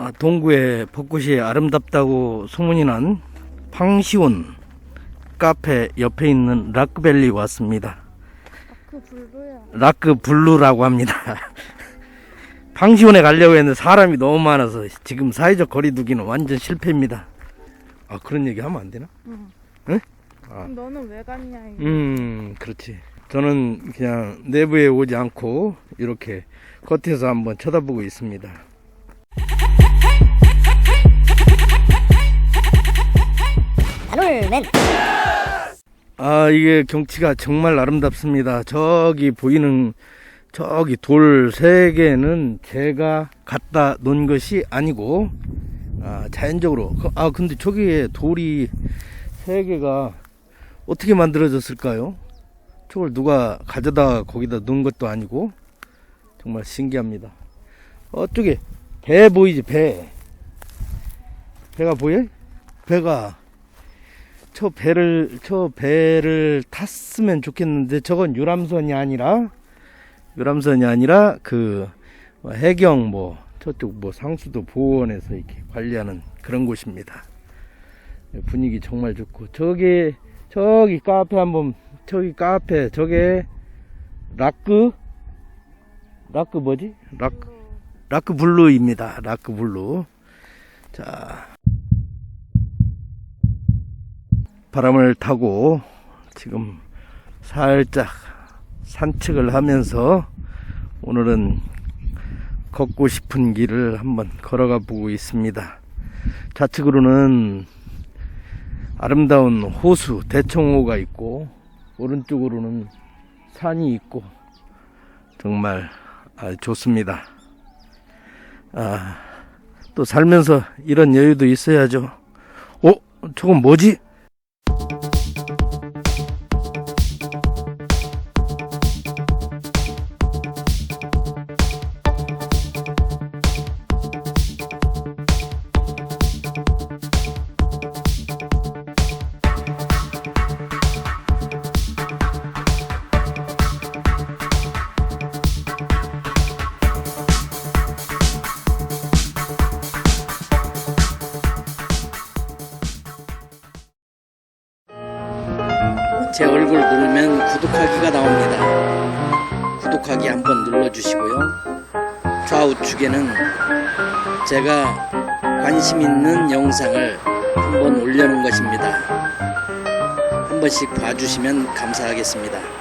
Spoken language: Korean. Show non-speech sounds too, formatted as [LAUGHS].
아, 동구의 벚꽃이 아름답다고 소문이 난 팡시온 카페 옆에 있는 라크밸리 왔습니다. 라크 블루라고 합니다. [LAUGHS] 팡시온에 가려고 했는데 사람이 너무 많아서 지금 사회적 거리두기는 완전 실패입니다. 아 그런 얘기 하면 안 되나? 응. 응? 아. 그럼 너는 왜 갔냐 이거. 음, 그렇지. 저는 그냥 내부에 오지 않고 이렇게 겉에서 한번 쳐다보고 있습니다. 나놀맨 아, 이게 경치가 정말 아름답습니다. 저기 보이는 저기 돌 세 개는 제가 갖다 놓은 것이 아니고, 아, 자연적으로. 그- 아, 근데 저기에 돌이 세 개가 어떻게 만들어졌을까요? 저걸 누가 가져다 거기다 놓은 것도 아니고, 정말 신기합니다. 어쪽에 배 보이지, 배. 배가 보여? 배가 저 배를 저 배를 탔으면 좋겠는데 저건 유람선이 아니라 유람선이 아니라 그 해경 뭐 저쪽 뭐 상수도 보원에서 이렇게 관리하는 그런 곳입니다. 분위기 정말 좋고 저기 저기 카페 한번 저기 카페 저게 라크 라크 뭐지 라크 라크 블루입니다. 라크 블루. 자 바람을 타고 지금 살짝 산책을 하면서 오늘은 걷고 싶은 길을 한번 걸어가 보고 있습니다. 좌측으로는 아름다운 호수 대청호가 있고 오른쪽으로는 산이 있고 정말 아, 좋습니다. 아, 또 살면서 이런 여유도 있어야죠. 어? 저건 뭐지? 제 얼굴 누르면 구독하기가 나옵니다. 구독하기 한번 눌러주시고요. 좌우측에는 제가 관심 있는 영상을 한번 올려놓은 것입니다. 한 번씩 봐주시면 감사하겠습니다.